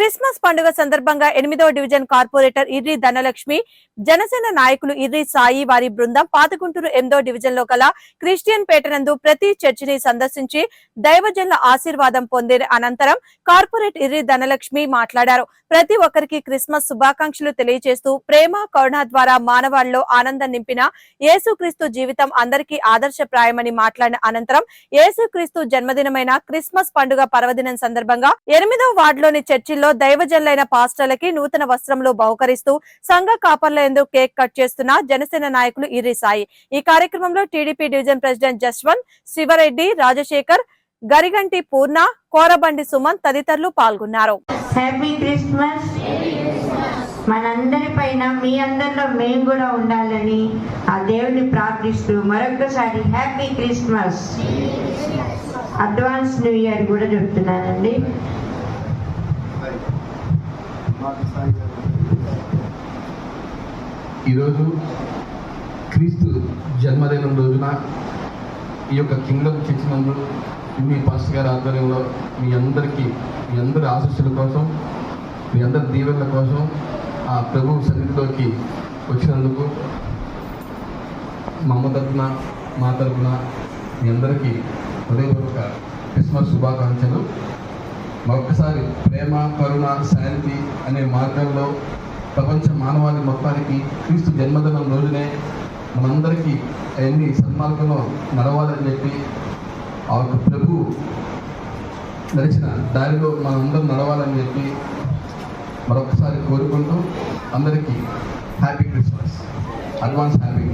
Christmas పండుగ సందర్భంగా ఎనిమిదవ డివిజన్ కార్పొరేటర్ ఇర్రి ధనలక్ష్మి జనసేన నాయకులు ఇర్రి సాయి వారి బృందం పాతగుంటూరు ఎనిమిదో డివిజన్లో గల క్రిస్టియన్ పేటనందు ప్రతి చర్చిని సందర్శించి దైవజనుల ఆశీర్వాదం పొందిన అనంతరం కార్పొరేట్ ఇర్రి ధనలక్ష్మి మాట్లాడారు. ప్రతి ఒక్కరికి క్రిస్మస్ శుభాకాంక్షలు తెలియజేస్తూ ప్రేమ కరుణ ద్వారా మానవాళ్ళలో ఆనందం నింపిన యేసుక్రీస్తు జీవితం అందరికీ ఆదర్శప్రాయమని మాట్లాడిన అనంతరం యేసుక్రీస్తు జన్మదినమైన క్రిస్మస్ పండుగ పర్వదినం సందర్భంగా ఎనిమిదవ వార్డులోని చర్చిల్లో దైవజనులైన పాస్టర్లకి నూతన వస్త్రంలో బహుకరిస్తూ సంఘ కాపర్లందు కేక్ కట్ చేస్తున్న జనసేన నాయకులు ఇర్రి సాయి. ఈ కార్యక్రమంలో TDP division president Jaswanth Sivareddy Rajasekhar Garigunti Purna Korabandi Suman తదితరులు పాల్గొన్నారు. హ్యాపీ క్రిస్మస్ మనందరి పైన మీ అందరిలో మేము కూడా ఉండాలని ఆ దేవుని ప్రార్థిస్తూ మరొకసారి happy Christmas advance new year కూడా చెప్తున్నానండి ఈరోజు క్రీస్తు జన్మదినం రోజున ఈ యొక్క కింగ్డమ్ చర్చ్ నందు మీ పాస్టర్ గారి ఆధ్వర్యంలో మీ అందరికీ మీ అందరి ఆశస్సుల కోసం మీ అందరి దీవెనల కోసం ఆ ప్రభు సన్నిధిలోకి వచ్చినందుకు మా అమ్మ తరపున మా తరపున మీ అందరికీ హృదయపూర్వక క్రిస్మస్ శుభాకాంక్షలు. మరొకసారి ప్రేమ కరుణ శాంతి అనే మార్గంలో ప్రపంచ మానవాళి మొత్తానికి క్రీస్తు జన్మదినం రోజునే మనందరికీ అవన్నీ సన్మార్గంలో నడవాలని చెప్పి ఆ యొక్క ప్రభు నడిచిన దారిలో మనందరం నడవాలని చెప్పి మరొకసారి కోరుకుంటూ అందరికీ హ్యాపీ క్రిస్మస్. Advance happy.